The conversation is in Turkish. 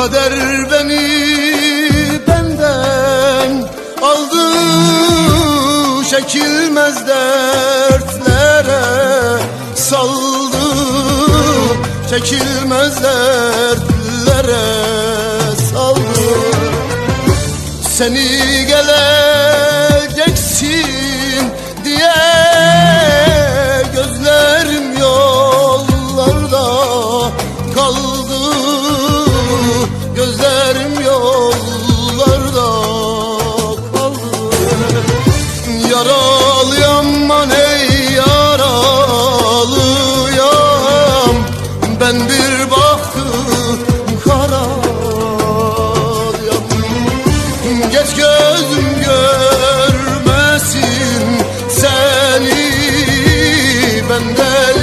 Kader beni benden aldı. Çekilmez dertlere saldı. Çekilmez dertlere saldı. Seni geleceksin gözüm görmesin seni. Benden